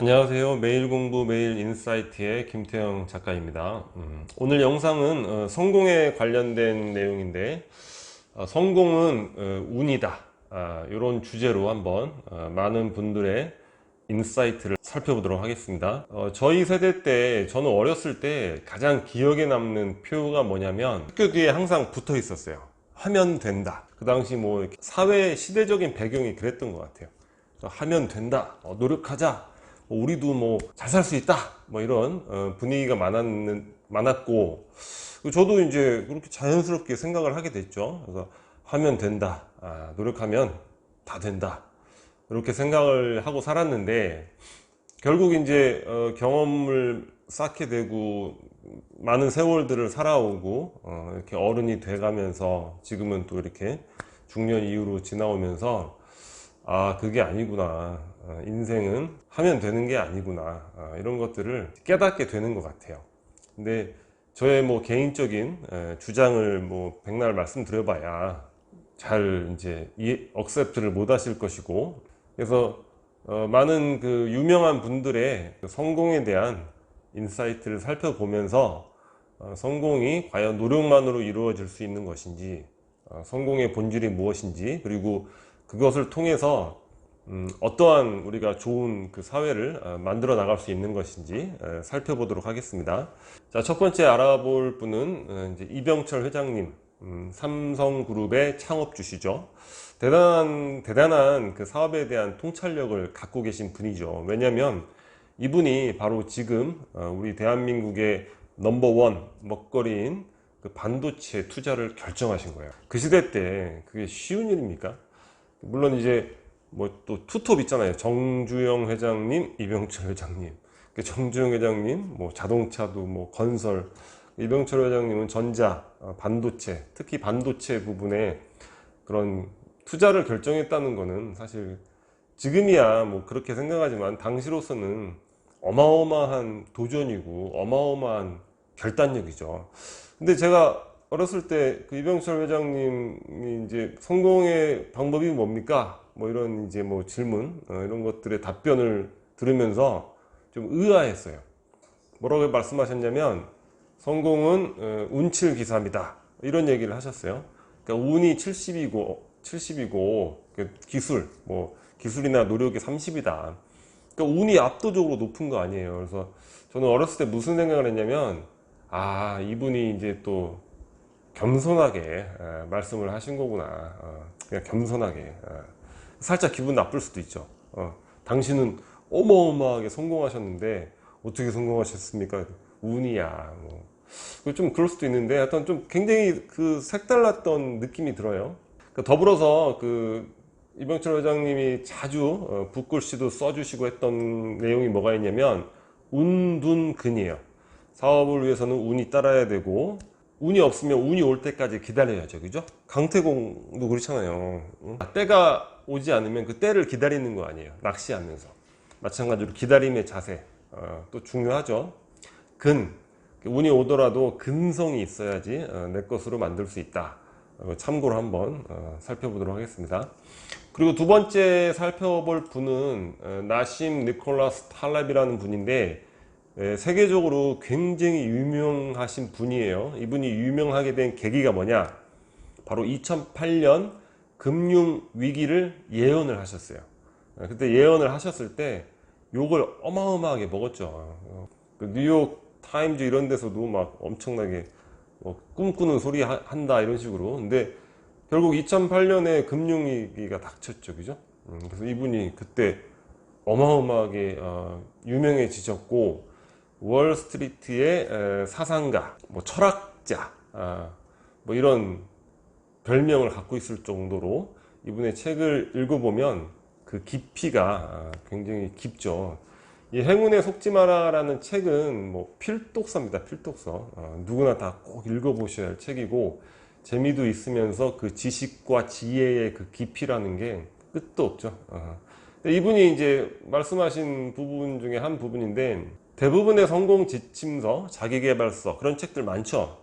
안녕하세요. 매일 공부 매일 인사이트의 김태형 작가입니다. 음, 오늘 영상은 어, 성공에 관련된 내용인데 어, 성공은 어, 운이다. 이런 주제로 한번 어, 많은 분들의 인사이트를 살펴보도록 하겠습니다. 어, 저희 세대 때 저는 어렸을 때 가장 기억에 남는 표가 뭐냐면 학교 뒤에 항상 붙어 있었어요. 하면 된다. 그 당시 뭐 사회 시대적인 배경이 그랬던 것 같아요. 하면 된다. 어, 노력하자. 뭐 우리도 뭐 잘 살 수 있다. 뭐 이런 어, 분위기가 많았는, 많았고 저도 이제 그렇게 자연스럽게 생각을 하게 됐죠. 그래서 하면 된다. 아, 노력하면 다 된다. 이렇게 생각을 하고 살았는데 결국 이제 어, 경험을 쌓게 되고 많은 세월들을 살아오고 어, 이렇게 어른이 돼가면서 지금은 또 이렇게 중년 이후로 지나오면서 아 그게 아니구나. 어, 인생은 하면 되는 게 아니구나. 아, 이런 것들을 깨닫게 되는 것 같아요. 근데 저의 뭐 개인적인 에, 주장을 뭐 백날 말씀드려봐야 잘 이제 이 억셉트를 못 하실 것이고 그래서 어, 많은 그 유명한 분들의 그 성공에 대한 인사이트를 살펴보면서 어, 성공이 과연 노력만으로 이루어질 수 있는 것인지 어, 성공의 본질이 무엇인지 그리고 그것을 통해서 음, 어떠한 우리가 좋은 그 사회를 어, 만들어 나갈 수 있는 것인지 에, 살펴보도록 하겠습니다. 자, 첫 번째 알아볼 분은 이병철 회장님, 음, 삼성그룹의 창업주시죠. 대단한 대단한 그 사업에 대한 통찰력을 갖고 계신 분이죠. 왜냐하면 이분이 바로 지금 어, 우리 대한민국의 넘버원 먹거리인 그 반도체 투자를 결정하신 거예요. 그 시대 때 그게 쉬운 일입니까? 물론 이제 뭐 또 투톱 있잖아요. 정주영 회장님, 이병철 회장님. 그 정주영 회장님, 뭐 자동차도 뭐 건설, 이병철 회장님은 전자, 어, 반도체, 특히 반도체 부분에 그런 투자를 결정했다는 거는 사실 지금이야 뭐 그렇게 생각하지만 당시로서는 어마어마한 도전이고 어마어마한 결단력이죠. 근데 제가 어렸을 때 그 이병철 회장님이 이제 성공의 방법이 뭡니까? 뭐 이런 이제 뭐 질문 어, 이런 것들의 답변을 들으면서 좀 의아했어요. 뭐라고 말씀하셨냐면 성공은 어, 운칠 기사입니다. 이런 얘기를 하셨어요. 그러니까 운이 70이고 70이고 그 기술 뭐 기술이나 노력이 30이다. 그러니까 운이 압도적으로 높은 거 아니에요. 그래서 저는 어렸을 때 무슨 생각을 했냐면 아 이분이 이제 또 겸손하게 에, 말씀을 하신 거구나. 어, 그냥 겸손하게. 에. 살짝 기분 나쁠 수도 있죠. 어, 당신은 어마어마하게 성공하셨는데 어떻게 성공하셨습니까? 운이야. 뭐. 좀 그럴 수도 있는데 하여튼 좀 굉장히 그 색달랐던 느낌이 들어요. 그 더불어서 그 이병철 회장님이 자주 어, 붓글씨도 써주시고 했던 내용이 뭐가 있냐면 운둔근이에요. 사업을 위해서는 운이 따라야 되고 운이 없으면 운이 올 때까지 기다려야죠. 그죠? 강태공도 그렇잖아요. 응? 때가 오지 않으면 그 때를 기다리는 거 아니에요. 낚시하면서. 마찬가지로 기다림의 자세. 어, 또 중요하죠. 근. 운이 오더라도 근성이 있어야지 어, 내 것으로 만들 수 있다. 어, 참고로 한번 어, 살펴보도록 하겠습니다. 그리고 두 번째 살펴볼 분은 어, 나심 니콜라스 탈랍이라는 분인데 에, 세계적으로 굉장히 유명하신 분이에요. 이분이 유명하게 된 계기가 뭐냐? 바로 2008년 금융 위기를 예언을 하셨어요. 어, 그때 예언을 하셨을 때 욕을 어마어마하게 먹었죠. 어, 그 뉴욕 타임즈 이런 데서도 막 엄청나게 뭐 꿈꾸는 소리 하- 한다 이런 식으로. 근데 결국 2008년에 금융위기가 닥쳤죠, 그죠? 음, 그래서 이분이 그때 어마어마하게 어, 유명해지셨고 월스트리트의 에, 사상가, 뭐 철학자, 아, 뭐 이런 별명을 갖고 있을 정도로 이분의 책을 읽어보면 그 깊이가 아, 굉장히 깊죠. 이 행운에 속지 마라라는 책은 뭐 필독서입니다. 필독서. 어, 누구나 다 꼭 읽어보셔야 할 책이고 재미도 있으면서 그 지식과 지혜의 그 깊이라는 게 끝도 없죠. 어. 근데 이분이 이제 말씀하신 부분 중에 한 부분인데 대부분의 성공 지침서, 자기개발서 그런 책들 많죠.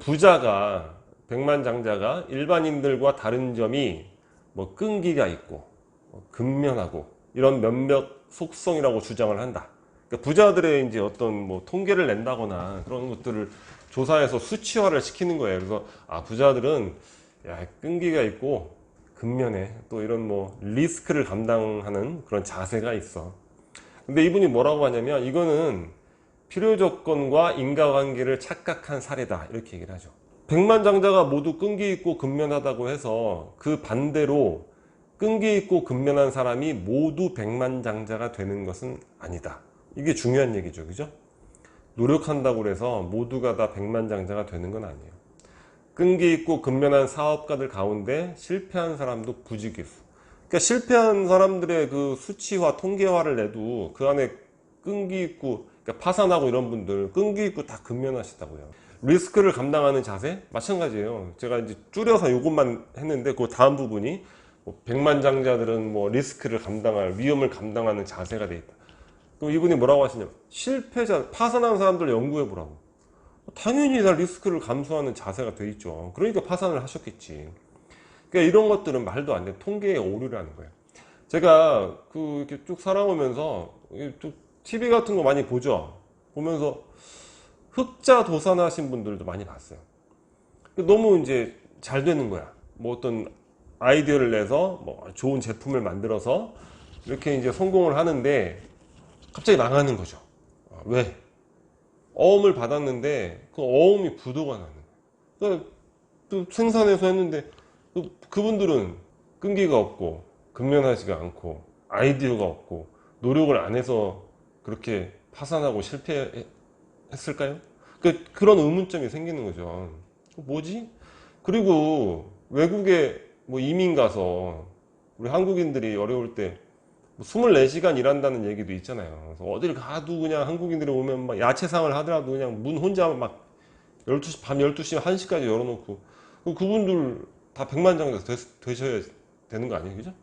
부자가 백만장자가 일반인들과 다른 점이 뭐 끈기가 있고 뭐 근면하고 이런 몇몇 속성이라고 주장을 한다. 그러니까 부자들의 이제 어떤 뭐 통계를 낸다거나 그런 것들을 조사해서 수치화를 시키는 거예요. 그래서 아 부자들은 야 끈기가 있고 근면에 또 이런 뭐 리스크를 감당하는 그런 자세가 있어. 근데 이분이 뭐라고 하냐면 이거는 필요 조건과 인과관계를 착각한 사례다 이렇게 얘기를 하죠. 백만장자가 모두 끈기 있고 근면하다고 해서 그 반대로 끈기 있고 근면한 사람이 모두 백만장자가 되는 것은 아니다. 이게 중요한 얘기죠. 그죠? 노력한다고 해서 모두가 다 백만장자가 되는 건 아니에요. 끈기 있고 근면한 사업가들 가운데 실패한 사람도 부지기수. 그러니까 실패한 사람들의 그 수치화, 통계화를 내도 그 안에 끈기 있고 그러니까 파산하고 이런 분들 끈기 있고 다 근면하시다고요. 리스크를 감당하는 자세 마찬가지예요. 제가 이제 줄여서 이것만 했는데 그 다음 부분이 뭐 백만장자들은 뭐 리스크를 감당할 위험을 감당하는 자세가 돼 있다. 그럼 이분이 뭐라고 하시냐면 실패자 파산한 사람들 연구해 보라고. 당연히 다 리스크를 감수하는 자세가 돼 있죠. 그러니까 파산을 하셨겠지. 그러니까 이런 것들은 말도 안 돼. 통계의 오류라는 거예요. 제가 그 이렇게 쭉 살아오면서 또 TV 같은 거 많이 보죠. 보면서 흑자 도산하신 분들도 많이 봤어요. 너무 이제 잘 되는 거야. 뭐 어떤 아이디어를 내서 뭐 좋은 제품을 만들어서 이렇게 이제 성공을 하는데 갑자기 망하는 거죠. 아, 왜? 어음을 받았는데 그 어음이 부도가 나는. 그러니까 또 생산해서 했는데 그- 그분들은 끈기가 없고 근면하지가 않고 아이디어가 없고 노력을 안 해서 그렇게 파산하고 실패했을까요? 그, 그런 의문점이 생기는 거죠. 뭐지? 그리고 외국에 뭐 이민 가서 우리 한국인들이 어려울 때 24시간 일한다는 얘기도 있잖아요. 어딜 가도 그냥 한국인들이 오면 막 야채상을 하더라도 그냥 문 혼자 막 12시, 밤 12시, 1시까지 열어놓고 그분들 다 백만장자 되셔야 되는 거 아니에요? 그죠?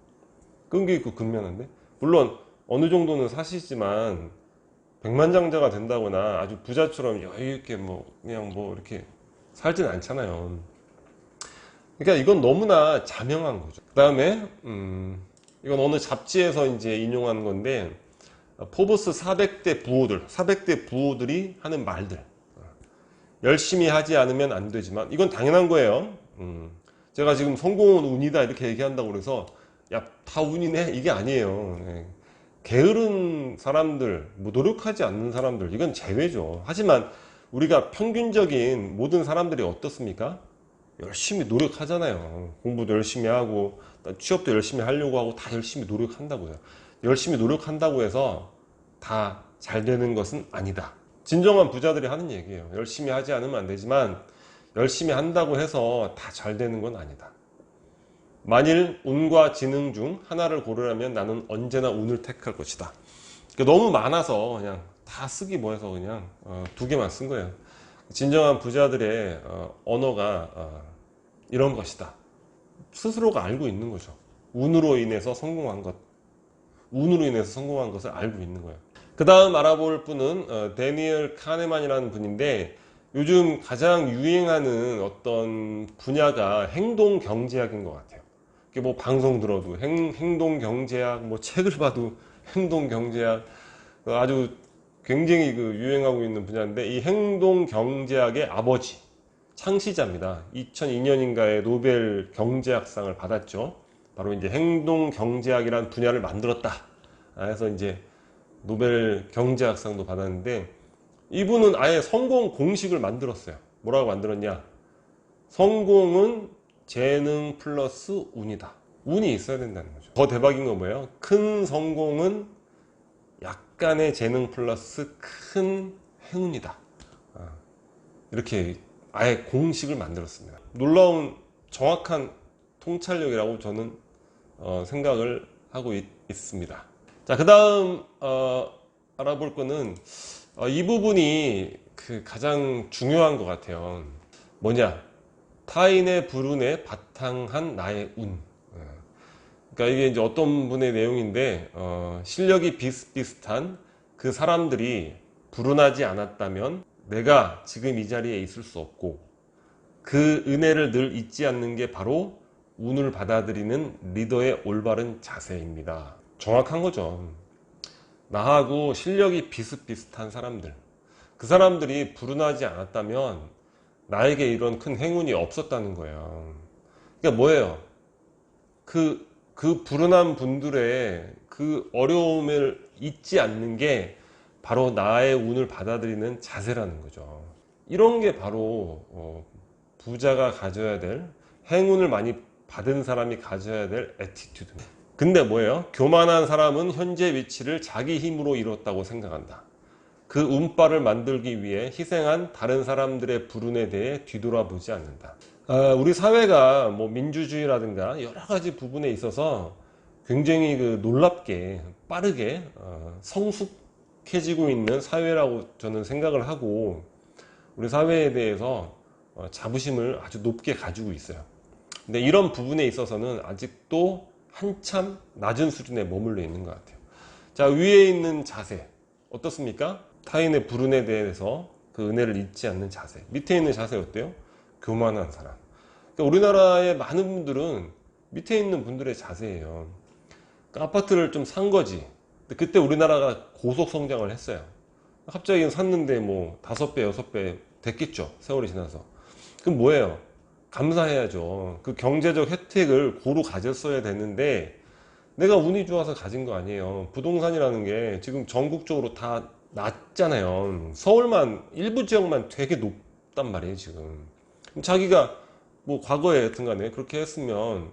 끈기 있고 근면한데? 물론 어느 정도는 사시지만 백만장자가 된다거나 아주 부자처럼 여유 있게 뭐 그냥 뭐 이렇게 살지는 않잖아요. 그러니까 이건 너무나 자명한 거죠. 그 다음에 음, 이건 어느 잡지에서 이제 인용한 건데 포브스 400대 부호들, 400대 부호들이 하는 말들. 열심히 하지 않으면 안 되지만 이건 당연한 거예요. 음, 제가 지금 성공은 운이다 이렇게 얘기한다고 그래서 야 다 운이네 이게 아니에요. 네. 게으른 사람들, 뭐 노력하지 않는 사람들 이건 제외죠. 하지만 우리가 평균적인 모든 사람들이 어떻습니까? 열심히 노력하잖아요. 공부도 열심히 하고 취업도 열심히 하려고 하고 다 열심히 노력한다고요. 열심히 노력한다고 해서 다 잘 되는 것은 아니다. 진정한 부자들이 하는 얘기예요. 열심히 하지 않으면 안 되지만 열심히 한다고 해서 다 잘 되는 건 아니다. 만일 운과 지능 중 하나를 고르라면 나는 언제나 운을 택할 것이다. 그러니까 너무 많아서 그냥 다 쓰기 뭐해서 그냥 어, 두 개만 쓴 거예요. 진정한 부자들의 어, 언어가 어, 이런 것이다. 스스로가 알고 있는 거죠. 운으로 인해서 성공한 것, 운으로 인해서 성공한 것을 알고 있는 거예요. 그 다음 알아볼 분은 어, 데니얼 카네만이라는 분인데 요즘 가장 유행하는 어떤 분야가 행동 경제학인 것 같아요. 이게 뭐 방송 들어도 행, 행동 경제학, 뭐 책을 봐도 행동 경제학 아주 굉장히 그 유행하고 있는 분야인데 이 행동 경제학의 아버지 창시자입니다. 2002년인가에 노벨 경제학상을 받았죠. 바로 이제 행동 경제학이라는 분야를 만들었다. 그래서 이제 노벨 경제학상도 받았는데 이분은 아예 성공 공식을 만들었어요. 뭐라고 만들었냐? 성공은 재능 플러스 운이다. 운이 있어야 된다는 거죠. 더 대박인 건 뭐예요? 큰 성공은 약간의 재능 플러스 큰 행운이다. 아, 이렇게 아예 공식을 만들었습니다. 놀라운 정확한 통찰력이라고 저는 어, 생각을 하고 있, 습니다 자, 그 다음 어, 알아볼 거는 어, 이 부분이 그 가장 중요한 것 같아요. 뭐냐? 타인의 불운에 바탕한 나의 운. 어, 그러니까 이게 이제 어떤 분의 내용인데 어, 실력이 비슷비슷한 그 사람들이 불운하지 않았다면 내가 지금 이 자리에 있을 수 없고 그 은혜를 늘 잊지 않는 게 바로 운을 받아들이는 리더의 올바른 자세입니다. 정확한 거죠. 나하고 실력이 비슷비슷한 사람들. 그 사람들이 불운하지 않았다면 나에게 이런 큰 행운이 없었다는 거예요. 그러니까 뭐예요? 그, 그 불운한 분들의 그 어려움을 잊지 않는 게 바로 나의 운을 받아들이는 자세라는 거죠. 이런 게 바로 어, 부자가 가져야 될 행운을 많이 받은 사람이 가져야 될 에티튜드. 근데 뭐예요? 교만한 사람은 현재 위치를 자기 힘으로 이뤘다고 생각한다. 그 운빨을 만들기 위해 희생한 다른 사람들의 불운에 대해 뒤돌아보지 않는다. 아, 우리 사회가 뭐 민주주의라든가 여러 가지 부분에 있어서 굉장히 그 놀랍게 빠르게 어, 성숙 해지고 있는 사회라고 저는 생각을 하고 우리 사회에 대해서 어, 자부심을 아주 높게 가지고 있어요. 근데 이런 부분에 있어서는 아직도 한참 낮은 수준에 머물러 있는 것 같아요. 자, 위에 있는 자세 어떻습니까? 타인의 불운에 대해서 그 은혜를 잊지 않는 자세. 밑에 있는 자세 어때요? 교만한 사람. 그러니까 우리나라의 많은 분들은 밑에 있는 분들의 자세예요. 그러니까 아파트를 좀 산 거지. 그때 우리나라가 고속 성장을 했어요. 갑자기 샀는데 뭐 다섯 배, 여섯 배 됐겠죠. 세월이 지나서. 그럼 뭐예요? 감사해야죠. 그 경제적 혜택을 고루 가졌어야 되는데 내가 운이 좋아서 가진 거 아니에요. 부동산이라는 게 지금 전국적으로 다 낮잖아요. 서울만 일부 지역만 되게 높단 말이에요, 지금. 자기가 뭐 과거에 여튼 간에 그렇게 했으면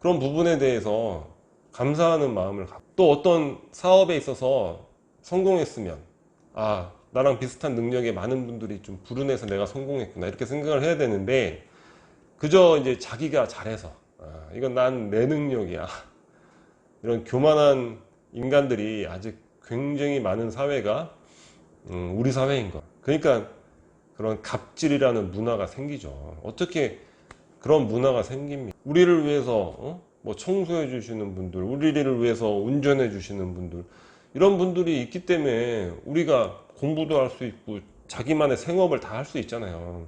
그런 부분에 대해서 감사하는 마음을 갖고 또 어떤 사업에 있어서 성공했으면 아, 나랑 비슷한 능력의 많은 분들이 좀 불운해서 내가 성공했구나 이렇게 생각을 해야 되는데 그저 이제 자기가 잘해서 아, 이건 난 내 능력이야. 이런 교만한 인간들이 아직 굉장히 많은 사회가 음, 우리 사회인 것. 그러니까 그런 갑질이라는 문화가 생기죠. 어떻게 그런 문화가 생깁니다 우리를 위해서 어? 뭐 청소해 주시는 분들 우리를 위해서 운전해 주시는 분들 이런 분들이 있기 때문에 우리가 공부도 할 수 있고 자기만의 생업을 다 할 수 있잖아요.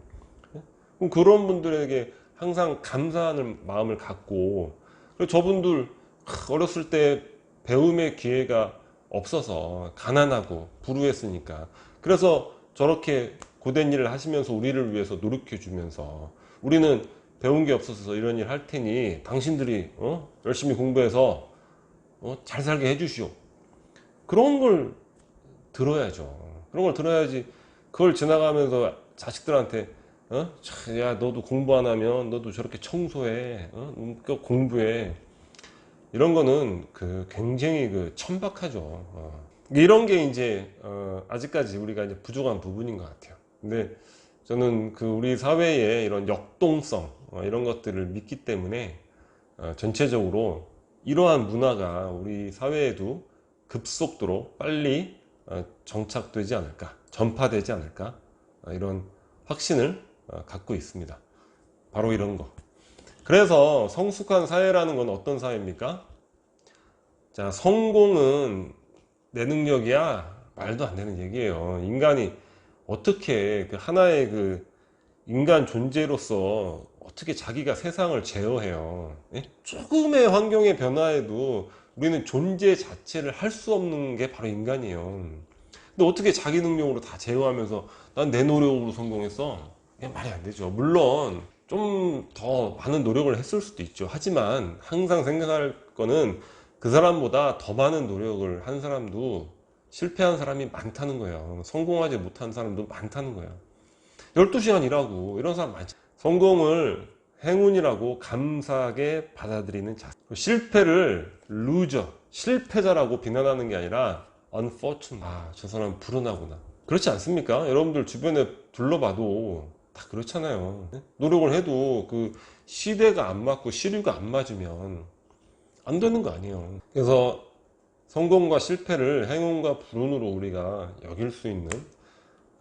그럼 그런 분들에게 항상 감사하는 마음을 갖고 저분들 어렸을 때 배움의 기회가 없어서 가난하고 불우했으니까 그래서 저렇게 고된 일을 하시면서 우리를 위해서 노력해 주면서 우리는 배운 게 없어서 이런 일 할 테니 당신들이 어? 열심히 공부해서 어? 잘 살게 해주시오. 그런 걸 들어야죠. 그런 걸 들어야지. 그걸 지나가면서 자식들한테 어? 차, 야 너도 공부 안 하면 너도 저렇게 청소해, 어? 음, 공부해. 이런 거는 그 굉장히 그 천박하죠. 어. 이런 게 이제 어, 아직까지 우리가 이제 부족한 부분인 것 같아요. 근데 저는 그 우리 사회의 이런 역동성 어, 이런 것들을 믿기 때문에 어, 전체적으로 이러한 문화가 우리 사회에도 급속도로 빨리 어, 정착되지 않을까, 전파되지 않을까 이런 확신을 갖고 있습니다. 바로 이런 거. 그래서 성숙한 사회라는 건 어떤 사회입니까? 자, 성공은 내 능력이야 말도 안 되는 얘기예요. 인간이 어떻게 그 하나의 그 인간 존재로서 어떻게 자기가 세상을 제어해요? 예? 조금의 환경의 변화에도 우리는 존재 자체를 할 수 없는 게 바로 인간이에요. 근데 어떻게 자기 능력으로 다 제어하면서 난 내 노력으로 성공했어? 이게 말이 안 되죠. 물론 좀 더 많은 노력을 했을 수도 있죠. 하지만 항상 생각할 거는 그 사람보다 더 많은 노력을 한 사람도 실패한 사람이 많다는 거예요. 성공하지 못한 사람도 많다는 거예요. 12시간 일하고 이런 사람 많죠. 성공을 행운이라고 감사하게 받아들이는 자세. 실패를 루저, 실패자라고 비난하는 게 아니라 unfortunate. 아, 저 사람 불운하구나. 그렇지 않습니까? 여러분들 주변에 둘러봐도 다 그렇잖아요. 노력을 해도 그 시대가 안 맞고 시류가 안 맞으면 안 되는 거 아니에요. 그래서 성공과 실패를 행운과 불운으로 우리가 여길 수 있는 어,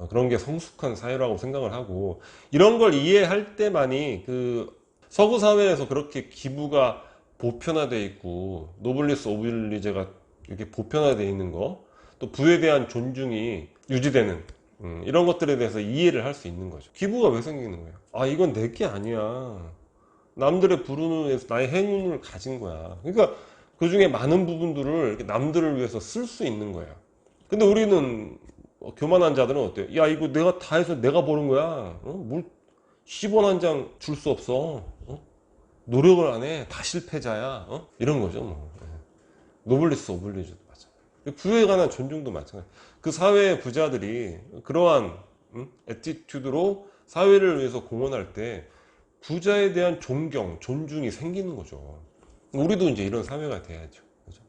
그런 게 성숙한 사회라고 생각을 하고 이런 걸 이해할 때만이 그 서구 사회에서 그렇게 기부가 보편화돼 있고 노블리스 오빌리제가 이렇게 보편화돼 있는 거 또 부에 대한 존중이 유지되는 음, 이런 것들에 대해서 이해를 할 수 있는 거죠. 기부가 왜 생기는 거예요? 아 이건 내 게 아니야. 남들의 불운을 위해서 나의 행운을 가진 거야. 그러니까 그 중에 많은 부분들을 남들을 위해서 쓸 수 있는 거야. 근데 우리는 어, 교만한 자들은 어때요? 야 이거 내가 다 해서 내가 버는 거야. 어? 뭘 10원 한 장 줄 수 없어. 어? 노력을 안 해. 다 실패자야. 어? 이런 거죠. 뭐. 예. 노블리스 오블리주도 마찬가지. 부에 관한 존중도 마찬가지. 그 사회의 부자들이 그러한 음? 에티튜드로 사회를 위해서 공헌할 때 부자에 대한 존경, 존중이 생기는 거죠. 우리도 이제 이런 사회가 돼야죠.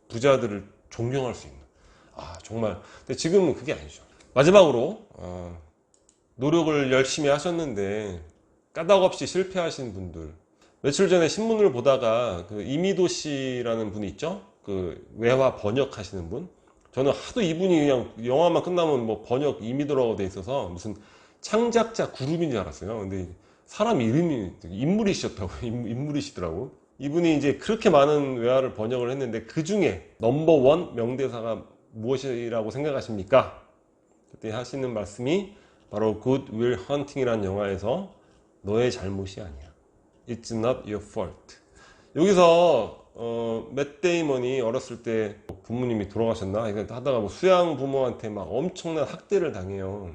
부자들을 존경할 수 있는. 아 정말. 근데 지금은 그게 아니죠. 마지막으로 어, 노력을 열심히 하셨는데 까닭없이 실패하신 분들. 며칠 전에 신문을 보다가 그 이미도 씨라는 분이 있죠. 그 외화 번역하시는 분. 저는 하도 이분이 그냥 영화만 끝나면 뭐 번역 이미도라고 돼 있어서 무슨 창작자 그룹인 줄 알았어요. 근데 사람 이름이 인물이셨다고 인물이시더라고. 이분이 이제 그렇게 많은 외화를 번역을 했는데 그 중에 넘버원 명대사가 무엇이라고 생각하십니까? 그때 하시는 말씀이 바로 Good Will Hunting이라는 영화에서 너의 잘못이 아니야. It's not your fault. 여기서 어, 맷 데이먼이 어렸을 때 부모님이 돌아가셨나? 하다가 뭐 수양 부모한테 막 엄청난 학대를 당해요.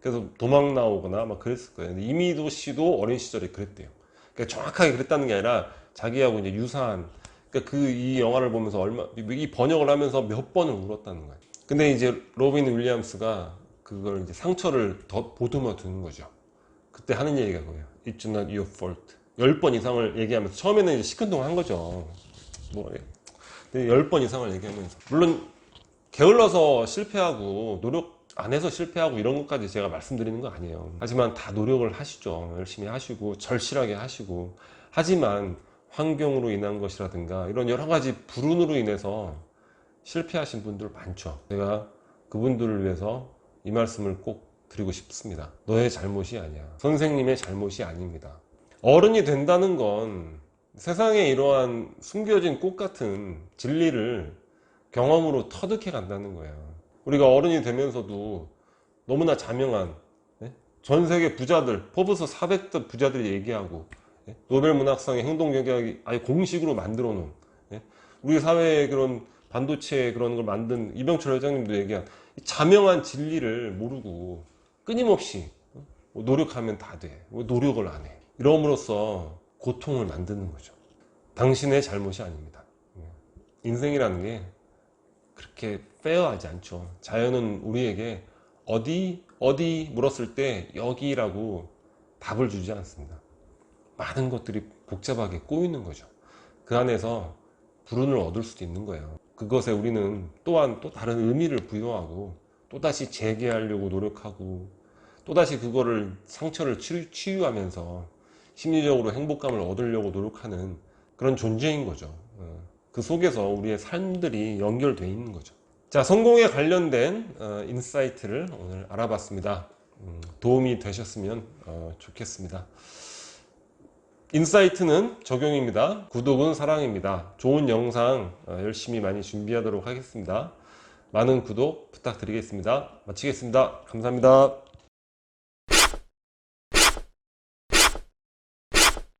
그래서 도망 나오거나 막 그랬을 거예요. 이미도 씨도 어린 시절에 그랬대요. 그러니까 정확하게 그랬다는 게 아니라 자기하고 이제 유사한 그러니까 그 이 영화를 보면서 얼마 이 번역을 하면서 몇 번을 울었다는 거예요. 근데 이제 로빈 윌리엄스가 그걸 이제 상처를 더 보듬어 두는 거죠. 그때 하는 얘기가 뭐예요? It's not your fault. 10번 이상을 얘기하면서 처음에는 이제 시큰둥 한 거죠. 뭐, 근데 10번 이상을 얘기하면서. 물론, 게을러서 실패하고, 노력 안 해서 실패하고 이런 것까지 제가 말씀드리는 거 아니에요. 하지만 다 노력을 하시죠. 열심히 하시고, 절실하게 하시고. 하지만, 환경으로 인한 것이라든가, 이런 여러 가지 불운으로 인해서 실패하신 분들 많죠. 제가 그분들을 위해서 이 말씀을 꼭 드리고 싶습니다. 너의 잘못이 아니야. 선생님의 잘못이 아닙니다. 어른이 된다는 건 세상에 이러한 숨겨진 꽃 같은 진리를 경험으로 터득해 간다는 거예요. 우리가 어른이 되면서도 너무나 자명한 네? 전 세계 부자들, 포브스 400대 부자들이 얘기하고 네? 노벨 문학상의 행동 경제학이 아예 공식으로 만들어 놓은 네? 우리 사회의 그런 반도체 그런 걸 만든 이병철 회장님도 얘기한 자명한 진리를 모르고 끊임없이 뭐 노력하면 다 돼. 왜 노력을 안 해? 이러므로써 고통을 만드는 거죠. 당신의 잘못이 아닙니다. 인생이라는 게 그렇게 페어하지 않죠. 자연은 우리에게 어디 어디 물었을 때 여기라고 답을 주지 않습니다. 많은 것들이 복잡하게 꼬이는 거죠. 그 안에서 불운을 얻을 수도 있는 거예요. 그것에 우리는 또한 또 다른 의미를 부여하고 또다시 재개하려고 노력하고 또다시 그거를 상처를 치유, 치유하면서 심리적으로 행복감을 얻으려고 노력하는 그런 존재인 거죠. 어, 그 속에서 우리의 삶들이 연결되어 있는 거죠. 자, 성공에 관련된 어, 인사이트를 오늘 알아봤습니다. 음, 도움이 되셨으면 어, 좋겠습니다. 인사이트는 적용입니다. 구독은 사랑입니다. 좋은 영상 열심히 많이 준비하도록 하겠습니다. 많은 구독 부탁드리겠습니다. 마치겠습니다. 감사합니다.